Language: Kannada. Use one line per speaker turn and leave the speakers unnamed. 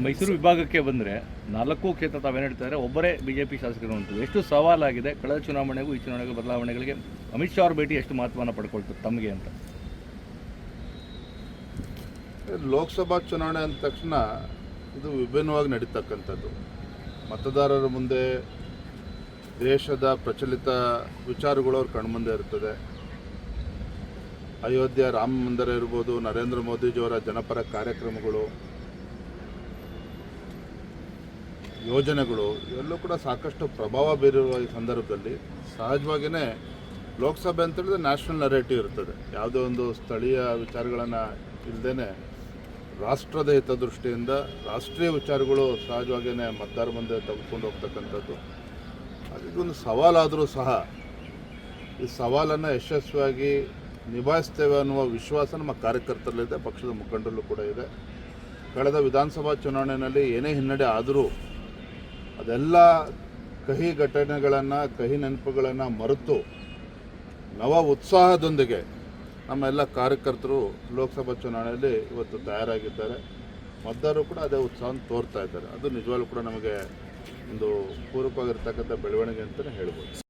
ಮೈಸೂರು ವಿಭಾಗಕ್ಕೆ ಬಂದರೆ ನಾಲ್ಕು ಕ್ಷೇತ್ರ ತಾವೇನು ಹೇಳ್ತಾರೆ, ಒಬ್ಬರೇ ಬಿಜೆಪಿ ಶಾಸಕರು ಉಂಟು ಎಷ್ಟು ಸವಾಲಾಗಿದೆ, ಕಳೆದ ಚುನಾವಣೆಗೂ ಈ ಚುನಾವಣೆಗೂ ಬದಲಾವಣೆಗಳಿಗೆ ಅಮಿತ್ ಶಾ ಅವ್ರ ಭೇಟಿ ಎಷ್ಟು ಮಹತ್ವನ ಪಡ್ಕೊಳ್ತಾರೆ ತಮಗೆ ಅಂತ?
ಲೋಕಸಭಾ ಚುನಾವಣೆ ಅಂದ ತಕ್ಷಣ ಇದು ವಿಭಿನ್ನವಾಗಿ ನಡೀತಕ್ಕಂಥದ್ದು. ಮತದಾರರ ಮುಂದೆ ದೇಶದ ಪ್ರಚಲಿತ ವಿಚಾರಗಳು ಅವ್ರ ಕಣ್ಮುಂದೆ ಇರ್ತದೆ. ಅಯೋಧ್ಯೆ ರಾಮ ಮಂದಿರ ಇರ್ಬೋದು, ನರೇಂದ್ರ ಮೋದಿಜಿಯವರ ಜನಪರ ಕಾರ್ಯಕ್ರಮಗಳು ಯೋಜನೆಗಳು ಇವೆಲ್ಲೂ ಕೂಡ ಸಾಕಷ್ಟು ಪ್ರಭಾವ ಬೀರುವ ಈ ಸಂದರ್ಭದಲ್ಲಿ ಸಹಜವಾಗಿಯೇ ಲೋಕಸಭೆ ಅಂತ ಹೇಳಿದ್ರೆ ನ್ಯಾಷನಲ್ ನರೇಟಿವ್ ಇರ್ತದೆ. ಯಾವುದೇ ಒಂದು ಸ್ಥಳೀಯ ವಿಚಾರಗಳನ್ನು ಇಲ್ಲದೇ ರಾಷ್ಟ್ರದ ಹಿತದೃಷ್ಟಿಯಿಂದ ರಾಷ್ಟ್ರೀಯ ವಿಚಾರಗಳು ಸಹಜವಾಗಿಯೇ ಮತದಾರ ಮುಂದೆ ತೆಗೆದುಕೊಂಡು ಹೋಗ್ತಕ್ಕಂಥದ್ದು. ಅದಕ್ಕೊಂದು ಸವಾಲಾದರೂ ಸಹ ಈ ಸವಾಲನ್ನು ಯಶಸ್ವಿಯಾಗಿ ನಿಭಾಯಿಸ್ತೇವೆ ಅನ್ನುವ ವಿಶ್ವಾಸ ನಮ್ಮ ಕಾರ್ಯಕರ್ತರಲ್ಲಿದೆ, ಪಕ್ಷದ ಮುಖಂಡರಲ್ಲೂ ಕೂಡ ಇದೆ. ಕಳೆದ ವಿಧಾನಸಭಾ ಚುನಾವಣೆಯಲ್ಲಿ ಏನೇ ಹಿನ್ನಡೆ ಆದರೂ ಅದೆಲ್ಲ ಕಹಿ ಘಟನೆಗಳನ್ನು, ಕಹಿ ನೆನಪುಗಳನ್ನು ಮರೆತು ನವ ಉತ್ಸಾಹದೊಂದಿಗೆ ನಮ್ಮ ಎಲ್ಲ ಕಾರ್ಯಕರ್ತರು ಲೋಕಸಭಾ ಚುನಾವಣೆಯಲ್ಲಿ ಇವತ್ತು ತಯಾರಾಗಿದ್ದಾರೆ. ಮತದಾರರು ಕೂಡ ಅದೇ ಉತ್ಸಾಹ ತೋರ್ತಾ ಇದ್ದಾರೆ. ಅದು ನಿಜವಾಗ್ಲೂ ಕೂಡ ನಮಗೆ ಒಂದು ಪೂರಕವಾಗಿರ್ತಕ್ಕಂಥ ಬೆಳವಣಿಗೆ ಅಂತಲೇ ಹೇಳ್ಬೋದು.